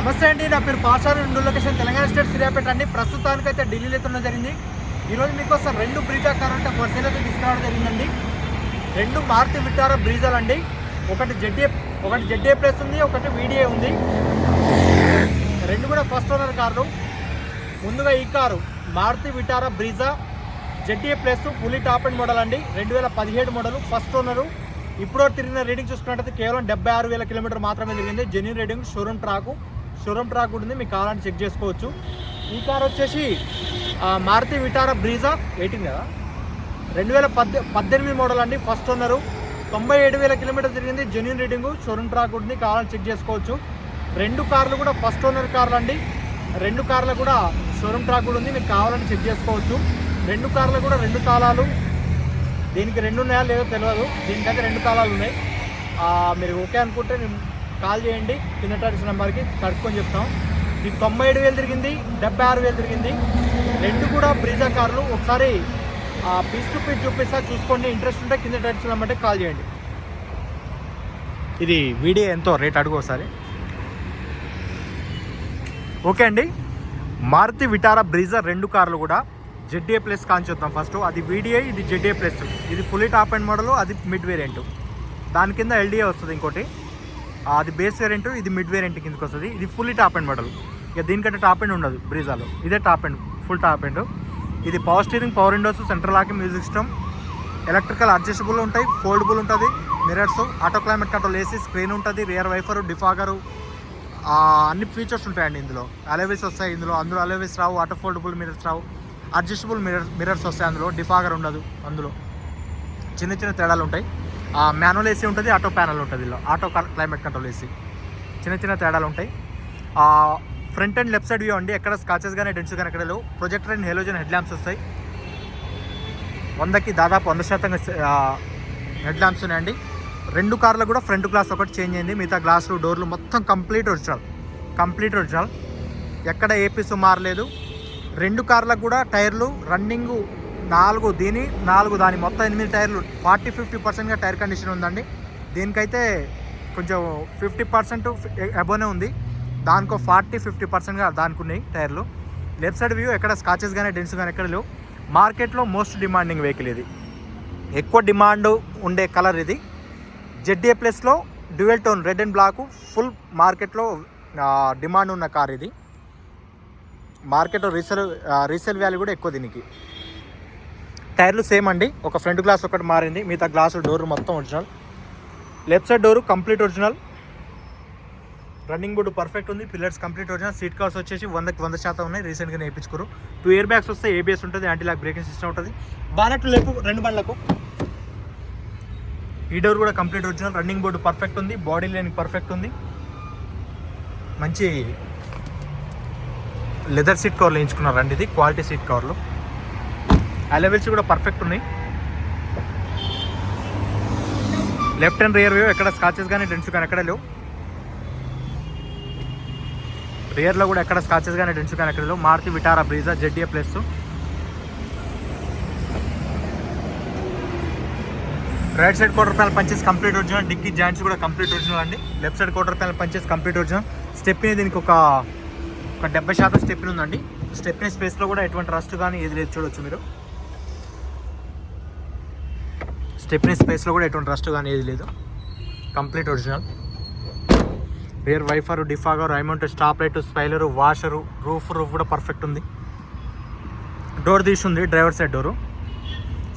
నమస్తే అండి నా పేరు పాషారు రెండు లొకేషన్ తెలంగాణ స్టేట్ సిరియాపేట అండి. ప్రస్తుతానికి అయితే ఢిల్లీలో అయితే జరిగింది. ఈరోజు మీకోసం రెండు బ్రీజా కార్ అంటే ఫస్ట్ సేల్ అయితే తీసుకురావడం జరిగిందండి. రెండు మారుతి విటారా బ్రీజాలు అండి. ఒకటి జెడ్ఏ ఒకటి జడ్ఏ ప్లస్ ఉంది ఒకటి వీడిఏ ఉంది. రెండు కూడా ఫస్ట్ ఓనర్ కార్లు ముందుగా ఈ car Maruti Vitara Brezza ZDA plus fully top end model అండి. రెండు వేల పదిహేడు మోడల్ ఫస్ట్ ఓనరు. ఇప్పుడు తిరిగిన రీడింగ్ చూసుకున్నట్టయితే కేవలం డెబ్బై ఆరు వేల కిలోమీటర్ మాత్రమే తిరిగింది. Genuine reading showroom track showroom track ఉంటుంది మీకు కావాలంటే చెక్ చేసుకోవచ్చు. ఈ కార్ వచ్చేసి మారుతి విటారా బ్రీజా? ఎయిటీన్ కదా? రెండు వేల పద్దె పద్దెనిమిది మోడల్ అండి ఫస్ట్ ఓనరు తొంభై ఏడు వేల కిలోమీటర్ తిరిగింది జెన్యున్ రీడింగ్ షోరూమ్ ట్రాక్ ఉంటుంది కావాలని చెక్ చేసుకోవచ్చు. రెండు కార్లు కూడా ఫస్ట్ ఓనర్ కార్లు అండి. రెండు కార్లు కూడా షోరూమ్ ట్రాక్ కూడా ఉంది మీకు కావాలని చెక్ చేసుకోవచ్చు. రెండు కార్లు కూడా రెండు తాళాలు. దీనికి రెండు ఉన్నాయా లేదో తెలియదు. దీనికైతే రెండు తాళాలు ఉన్నాయి. మీరు ఓకే అనుకుంటే నేను కాల్ చేయండి. కింద టాక్స్ నెంబర్కి కడుక్కొని చెప్తాం. ఇది తొంభై ఏడు వేలు తిరిగింది డెబ్బై ఆరు వేలు తిరిగింది. రెండు కూడా బ్రీజా కార్లు. ఒకసారి పీస్ టు పీస్ చూపిస్తా చూసుకోండి. ఇంట్రెస్ట్ ఉంటే కింద టాక్స్ నెంబర్కి కాల్ చేయండి. ఇది వీడియో ఎంతో రేట్ అడుగు ఒకసారి. ఓకే అండి. మారుతి విటారా బ్రీజా రెండు కార్లు కూడా. జెడ్ఏ ప్లస్ కాంచుద్దాం ఫస్ట్. అది వీడిఐ ఇది జెడ్ఏ ప్లస్. ఇది ఫుల్లీ టాప్ అండ్ మోడల్ అది మిడ్ వేరియంట్. దాని కింద ఎల్డిఏ వస్తుంది ఇంకోటి. అది బేస్ వేరియంట్ ఇది మిడ్ వేరియంట్ కిందకి వస్తుంది. ఇది ఫుల్లీ టాప్ అండ్ మోడల్ ఇక దీనికంటే టాప్ అండ్ ఉండదు బ్రీజాలో ఇదే top end full top end ఇది power steering power windows central lock music system electrical adjustable ఉంటాయి ఫోల్డబుల్ ఉంటుంది. Mirrors auto climate control AC screen ఉంటుంది రియర్ వైఫర్ డిఫాగరు అన్ని ఫీచర్స్ ఉంటాయండి ఇందులో. అలవేస్ వస్తాయి ఇందులో. అందులో అలవేస్ రావు ఆటో ఫోల్డబుల్ మిరర్స్ రావు. అడ్జస్టబుల్ మిరర్ మిరర్స్ వస్తాయి అందులో. డిఫాగర్ ఉండదు అందులో. చిన్న చిన్న తేడాలు ఉంటాయి. మాన్యువల్ ఏసీ ఉంటుంది ఆటో ప్యానల్ ఉంటుంది ఇలా ఆటో క్లైమేట్ కంట్రోల్ ఏసీ చిన్న చిన్న తేడాలు ఉంటాయి. Front and left side view అండి. ఎక్కడ స్కాచెస్ కానీ డెంట్స్ కానీ ఎక్కడ లేవు. Projector and halogen head lamps వస్తాయి. వందకి దాదాపు వంద శాతం హెడ్ ల్యాంప్స్ ఉన్నాయండి. రెండు కార్లు కూడా ఫ్రంట్ గ్లాస్ ఒకటి చేంజ్ అయింది. మిగతా గ్లాసులు డోర్లు మొత్తం కంప్లీట్ ఒరిజినల్ కంప్లీట్ ఒరిజినల్ ఎక్కడ ఏ పీసు మారలేదు రెండు కార్లకు కూడా టైర్లు రన్నింగ్ నాలుగు దీని నాలుగు దాని మొత్తం ఎనిమిది టైర్లు. ఫార్టీ ఫిఫ్టీ పర్సెంట్గా టైర్ కండిషన్ ఉందండి. దీనికైతే కొంచెం ఫిఫ్టీ పర్సెంట్ అబోనే ఉంది. దానికో ఫార్టీ ఫిఫ్టీ పర్సెంట్గా దానికి ఉన్నాయి టైర్లు. లెఫ్ట్ సైడ్ వ్యూ ఎక్కడ స్కాచెస్ కానీ డెన్స్ కానీ ఎక్కడ లేవు. మార్కెట్లో మోస్ట్ డిమాండింగ్ వెహికల్ ఇది. ఎక్కువ డిమాండ్ ఉండే కలర్ ఇది. జెడ్ఏ ప్లస్లో dual tone red and black full మార్కెట్లో డిమాండ్ ఉన్న కార్ ఇది. మార్కెట్లో రీసేల్ రీసేల్ వాల్యూ కూడా ఎక్కువ దీనికి. టైర్లు సేమ్ అండి. ఒక ఫ్రంట్ గ్లాస్ ఒకటి మారింది. మిగతా గ్లాసు డోర్ మొత్తం original. Left side door complete original. Running board perfect ఉంది. Pillars complete original. Seat covers వచ్చేసి వందకి వంద శాతం ఉన్నాయి. రీసెంట్గా నేర్పించుకోరు టూ ఇయర్ బ్యాగ్స్ వస్తే ఏబిఎస్ ఉంటుంది. యాంటీ లాక్ బ్రేకింగ్ సిస్టమ్ ఉంటుంది. బానెట్ లేపు రెండు బండ్లకు. ఈ డోర్ కూడా complete original. Running board perfect ఉంది. బాడీ లైన్ పర్ఫెక్ట్ ఉంది. మంచి లెదర్ సీట్ కవర్లు వేయించుకున్నారండి ఇది. క్వాలిటీ సీట్ కవర్లు. అలెవెల్స్ కూడా పర్ఫెక్ట్ ఉన్నాయి. లెఫ్ట్ అండ్ రియర్ వ్యూ ఎక్కడ స్కాచెస్ కానీ డెన్స్ కానీ ఎక్కడ లేవు. రియర్లో కూడా ఎక్కడ స్కాచెస్ కానీ డెన్స్ కానీ ఎక్కడ లేవు. Maruti Vitara Brezza ZA plus right side quarter panel punches complete original dicky joints కూడా కంప్లీట్ ఒరిజినల్ అండి. Left side quarter panel punches complete original stepney దీనికి ఒక ఒక డెబ్బై శాతం స్టెప్ని ఉందండి. స్టెప్ని స్పేస్లో కూడా ఎటువంటి రస్ట్ కానీ ఏది లేదు చూడొచ్చు మీరు. స్టెప్నీ స్పేస్లో కూడా ఎటువంటి రస్ట్ కానీ ఏది లేదు. Complete original rear wiper defogger amount stop light spoiler washer roof roof కూడా పర్ఫెక్ట్ ఉంది. డోర్ తీసి ఉంది డ్రైవర్ సైడ్ డోరు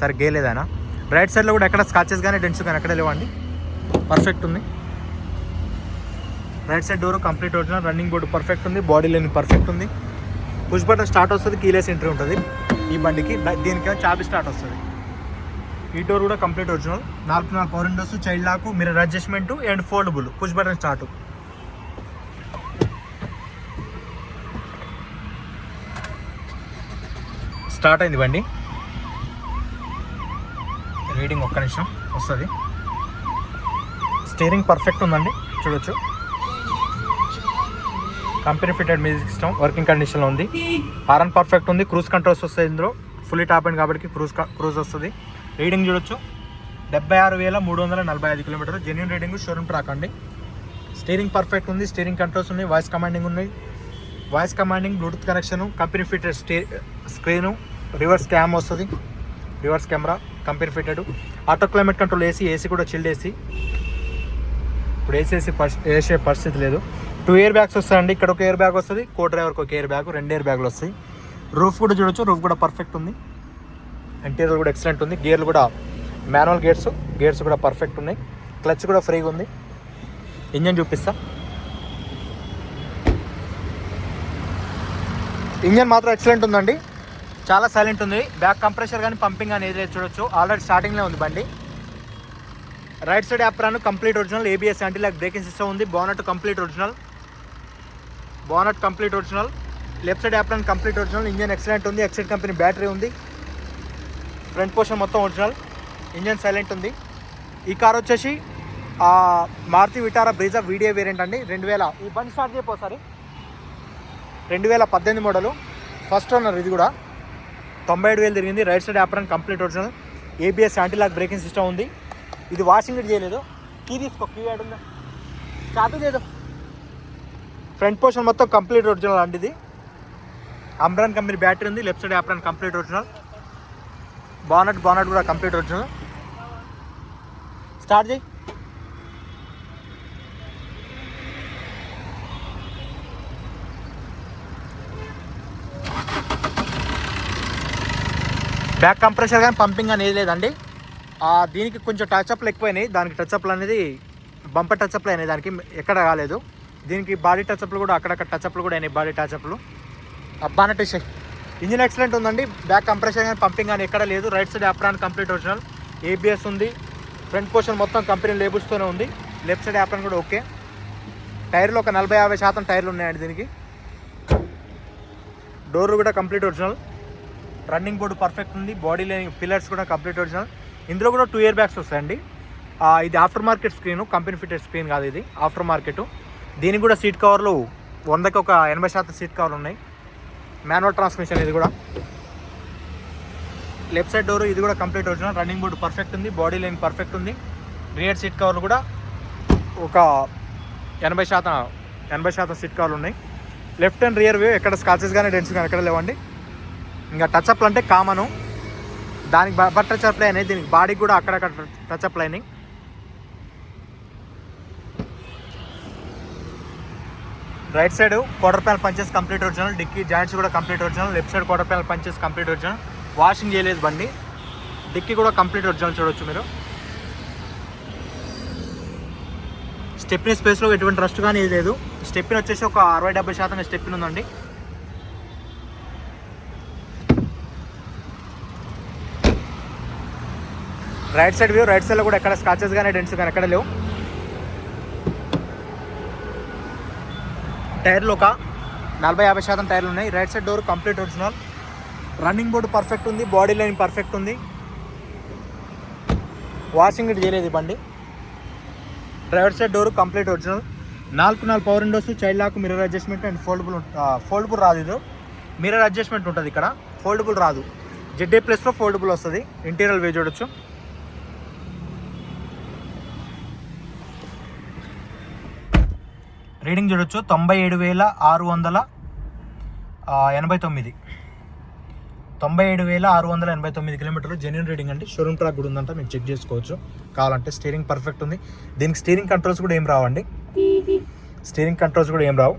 సరే గేలేదానా రైట్ సైడ్లో కూడా ఎక్కడ స్కాచెస్ కానీ డెంట్స్ కానీ ఎక్కడ లేవండి. పర్ఫెక్ట్ ఉంది. Right side door complete original running board perfect ఉంది బాడీ లైన్ పర్ఫెక్ట్ ఉంది. పుష్ బటన్ స్టార్ట్ వస్తుంది కీలెస్ ఎంట్రీ ఉంటుంది. ఈ బండికి ద- దీనికేమో చాబీ స్టార్ట్ వస్తుంది. ఈ డోర్ కూడా కంప్లీట్ ఒరిజినల్ నాలుగు నాలుగు power windows child lock mirror adjustment and foldable push button start start అయింది బండి. రీడింగ్ ఒక్క నిమిషం వస్తుంది. స్టీరింగ్ పర్ఫెక్ట్ ఉందండి చూడొచ్చు. Company fitted music system working కండిషన్లో ఉంది. హారన్ పర్ఫెక్ట్ ఉంది క్రూజ్ కంట్రోల్స్ వస్తాయి ఇందులో. ఫుల్లీ టాప్ అండ్ కాబట్టి క్రూజ్ క్రూజ్ వస్తుంది. రీడింగ్ చూడొచ్చు. డెబ్బై ఆరు వేల మూడు వందల నలభై ఐదు కిలోమీటర్లు. జెన్యున్ రీడింగ్ షోరూమ్ ట్రాక్ అండి. స్టీరింగ్ పర్ఫెక్ట్ ఉంది స్టీరింగ్ కంట్రోల్స్ ఉన్నాయి వాయిస్ కమాండింగ్ ఉన్నాయి voice commanding bluetooth connection company fitted stay screen reverse cam వస్తుంది. Reverse camera company fitted auto climate control AC AC కూడా చిల్డ్ ఏసీ ఇప్పుడు AC వేసే పరిస్థితి లేదు. టూ ఇయర్ బ్యాగ్స్ వస్తాయండి. ఇక్కడ ఒక ఇయర్ బ్యాగ్ వస్తుంది కో డ్రైవర్కి ఒక ఇయర్ బ్యాగ్ రెండు ఇయర్ బ్యాగులు వస్తాయి. రూఫ్ కూడా చూడొచ్చు రూఫ్ కూడా పర్ఫెక్ట్ ఉంది. ఇంటీరియర్ కూడా ఎక్సలెంట్ ఉంది. గేర్లు కూడా మాన్యువల్ గేర్స్ గేర్స్ కూడా పర్ఫెక్ట్ ఉన్నాయి. క్లచ్ కూడా ఫ్రీగా ఉంది. ఇంజన్ చూపిస్తా. ఇంజన్ మాత్రం ఎక్సలెంట్ ఉందండి. చాలా సైలెంట్ ఉంది. బ్యాక్ కంప్రెషర్ కానీ పంపింగ్ కానీ ఏదైతే చూడొచ్చు. ఆల్రెడీ స్టార్టింగ్లో ఉంది బండి. Right side apron complete original. ABS అంటే లైక్ బ్రేకింగ్ సిస్టమ్ ఉంది. Bonnet complete original. Bonnet complete original. Left side apron complete original. Engine excellent ఉంది. ఎక్సైడ్ కంపెనీ బ్యాటరీ ఉంది. ఫ్రంట్ పోర్షన్ మొత్తం ఒరిజినల్. ఇంజన్ సైలెంట్ ఉంది. ఈ కార్ వచ్చేసి Maruti Vitara Brezza video variant అండి. రెండు వేల ఈ బండి స్టార్ట్ చేయపోసారి రెండు వేల పద్దెనిమిది మోడలు. ఫస్ట్ ఓనర్ ఇది కూడా. తొంభై ఏడు వేలు తిరిగింది. Right side apron complete original. ABS antilock braking system ఉంది. ఇది వాషింగ్ కూడా చేయలేదు. కీ తీసుకో కీ యాడ్ ఉందా. చాతు లేదు. ఫ్రంట్ పోర్షన్ మొత్తం కంప్లీట్ ఒరిజినల్ అండి ఇది. అమ్రాన్ కంపెనీ బ్యాటరీ ఉంది. Left side apron complete original. Bonnet bonnet కూడా కంప్లీట్ వచ్చు. స్టార్ట్ చేయి. బ్యాక్ కంప్రెషర్ కానీ పంపింగ్ అనేది లేదండి. దీనికి కొంచెం టచ్అప్లు ఎక్కువైనాయి. దానికి టచ్అప్లు అనేది బంపర్ టచ్అప్లు అయినాయి. దానికి ఎక్కడ కాలేదు దీనికి బాడీ టచ్అప్లు కూడా అక్కడక్కడ టచ్అప్లు కూడా అయినాయి. బాడీ టచ్అప్లు బానట్ విషయం ఇంజిన్ ఎక్సలెంట్ ఉందండి. బ్యాక్ కంప్రెషర్ కానీ పంపింగ్ కానీ ఎక్కడ లేదు. Right side apron complete original ABS ఉంది. ఫ్రంట్ పోర్షన్ మొత్తం కంపెనీ లేబుల్స్తోనే ఉంది. లెఫ్ట్ సైడ్ యాప్రాన్ కూడా ఓకే టైర్లు ఒక నలభై యాభై శాతం టైర్లు ఉన్నాయండి దీనికి. డోర్లు కూడా complete original running board perfect ఉంది. బాడీ లేని పిల్లర్స్ కూడా కంప్లీట్ ఒరిజినల్ ఇందులో కూడా టూ ఇయర్ బ్యాగ్స్ వస్తాయండి. ఇది after market screen company fitted screen కాదు ఇది. ఆఫ్టర్ మార్కెట్ దీనికి కూడా సీట్ కవర్లు వందకి ఒక ఎనభై శాతం సీట్ కవర్లు ఉన్నాయి. మాన్యువల్ ట్రాన్స్మిషన్ ఇది కూడా. లెఫ్ట్ సైడ్ డోర్ ఇది కూడా complete original. Running board perfect ఉంది. బాడీ లైన్ పర్ఫెక్ట్ ఉంది. రియర్ సీట్ కవర్లు కూడా ఒక ఎనభై శాతం ఎనభై శాతం సీట్ కవర్లు ఉన్నాయి. లెఫ్ట్ అండ్ రియర్ వ్యూ ఎక్కడ స్కాచెస్ కానీ డెన్స్ కానీ ఎక్కడ లేవండి. ఇంకా టచ్అప్లు అంటే కామను. దానికి బట్ టచ్అప్లు అయినాయి. దీనికి బాడీకి కూడా అక్కడక్కడ టచ్అప్లు lining right side quarter panel punches complete original dicky joints కూడా complete original left side quarter panel punches complete original washing చేయలేదు బండి. డిక్కీ కూడా కంప్లీట్ ఒరిజినల్ చూడొచ్చు మీరు. స్టెప్ని స్పేస్లో ఎటువంటి రస్ట్ కానీ లేదు. స్టెప్పిన్ వచ్చేసి ఒక అరవై డెబ్బై శాతం స్టెప్పిన్ ఉందండి. రైట్ సైడ్ వ్యూ రైట్ సైడ్లో కూడా ఎక్కడ స్కాచెస్ కానీ డెంట్స్ కానీ ఎక్కడ లేవు. టైర్లు ఒక నలభై యాభై శాతం టైర్లు ఉన్నాయి. Right side door complete original running board perfect ఉంది. బాడీ లైన్ పర్ఫెక్ట్ ఉంది. వాషింగ్ ఇటు చేయలేదు బండి. Driver side door complete original నాలుగు నాలుగు power windows child lock mirror adjustment and foldable foldable రాదు ఇది. మిర్రర్ అడ్జస్ట్మెంట్ ఉంటుంది ఇక్కడ. ఫోల్డబుల్ రాదు. జెడ్ఏ ప్లస్లో ఫోల్డబుల్ వస్తుంది. ఇంటీరియర్ వే చూడొచ్చు. రీడింగ్ చూడొచ్చు. తొంభై ఏడు వేల ఆరు వందల ఎనభై తొమ్మిది. తొంభై ఏడు వేల ఆరు వందల ఎనభై తొమ్మిది కిలోమీటర్లు జెన్యున్ రీడింగ్ అండి. షోరూమ్ ట్రాక్ కూడా ఉందంట మీరు చెక్ చేసుకోవచ్చు. కావాలంటే స్టీరింగ్ పర్ఫెక్ట్ ఉంది. దీనికి స్టీరింగ్ కంట్రోల్స్ కూడా ఏం రావండి? స్టీరింగ్ కంట్రోల్స్ కూడా ఏం రావు.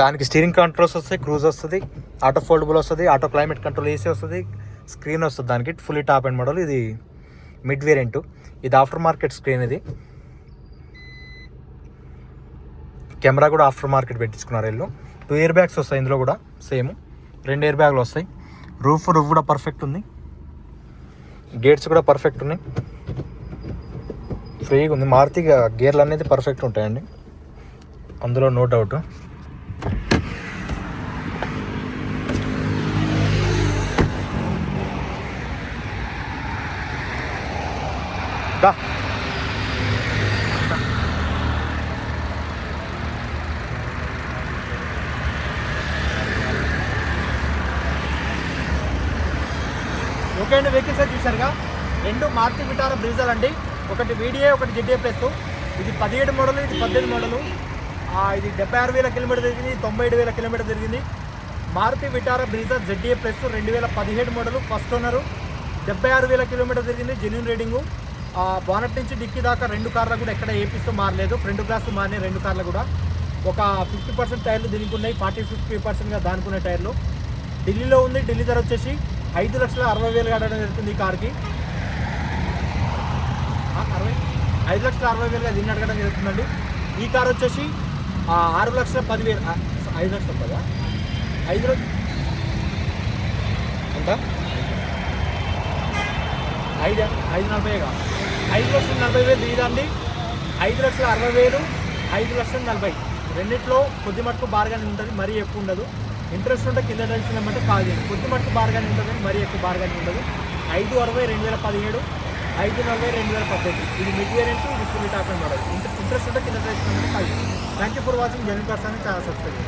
దానికి స్టీరింగ్ కంట్రోల్స్ వస్తాయి క్రూజ్ వస్తుంది ఆటో ఫోల్డబుల్ వస్తుంది ఆటో క్లైమేట్ కంట్రోల్ ఏసీ వస్తుంది స్క్రీన్ వస్తుంది. దానికి ఫుల్లీ టాప్ అండ్ మోడల్ ఇది మిడ్ వేరియంట్ ఇది ఆఫ్టర్ మార్కెట్ స్క్రీన్ ఇది. కెమెరా కూడా ఆఫ్టర్ మార్కెట్ పెట్టించుకున్నారు వీళ్ళు. టూ ఇయర్ బ్యాగ్స్ వస్తాయి ఇందులో కూడా సేమ్ రెండు ఇయర్ బ్యాగ్లు వస్తాయి. రూఫ్ రూఫ్ కూడా పర్ఫెక్ట్ ఉంది. గేట్స్ కూడా పర్ఫెక్ట్ ఉన్నాయి. ఫ్రీగా ఉంది. మారుతి గేర్లు అనేది పర్ఫెక్ట్ ఉంటాయండి. అందులో నో డౌట్ ఓకే అండి వెహికల్స్ అయితే చూసారుగా రెండు మారుతి విటారా బ్రీజల్ అండి. ఒకటి వీడియో ఒకటి జెడ్ఏ ప్లస్ ఇది పదిహేడు మోడల్ ఇది పద్దెనిమిది మోడలు ఇది డెబ్బై ఆరు వేల కిలోమీటర్ తిరిగింది తొంభై ఏడు వేల కిలోమీటర్ తిరిగింది. Maruti Vitara Brezza ZA plus రెండు వేల పదిహేడు మోడలు ఫస్ట్ ఓనరు డెబ్బై ఆరు వేల కిలోమీటర్ తిరిగింది జెన్యున్ రీడింగు ఆ, బానట్ నుంచి డిక్కీ దాకా రెండు కార్లు కూడా ఎక్కడ ఏపీస్తో మారలేదు. ఫ్రంట్ గ్లాస్ మారినాయి రెండు కార్లు కూడా. ఒక ఫిఫ్టీ పర్సెంట్ టైర్లు దీనికి ఉన్నాయి ఫార్టీ ఫిఫ్టీ పర్సెంట్గా దానికి టైర్లు. ఢిల్లీలో ఉంది ఢిల్లీ ధర వచ్చేసి ఐదు లక్షల అరవై వేలు కట్టడం జరుగుతుంది ఈ కార్కి. అరవై? ఐదు లక్షల అరవై వేలుగా దీన్ని అడగడం జరుగుతుందండి. ఈ కార్ వచ్చేసి ఆరు లక్షల పదివేలు. ఐదు లక్షల పదా ఐదు లక్ష- ఎంత? ఐదు ఐదు నలభైగా ఐదు లక్షల నలభై వేలు దిగిదండి ఐదు లక్షల అరవై వేలు ఐదు లక్షల నలభై. రెండిట్లో కొద్ది మటుకు బార్గానే ఉంటుంది మరీ ఎక్కువ ఉండదు. ఇంట్రెస్ట్ ఉంటే కింద తెలిసినామంటే కాల్ చేయండి. కొద్ది మటుకు బార్గానే ఉంటుంది మరీ ఎక్కువ బార్గానే ఉండదు. ఐదు అరవై రెండు వేల పదిహేడు ఐదు నలభై రెండు వేల పద్దెనిమిది. ఇది మిడ్ వేరియంట్ ఇది ఫుల్ టాప్ మోడల్ ఇంట్రెస్ట్ ఉంటే కింద తెలిసినామంటే కాల్ చేయండి. Thank you for watching general person చాలా సబ్స్క్రైబ్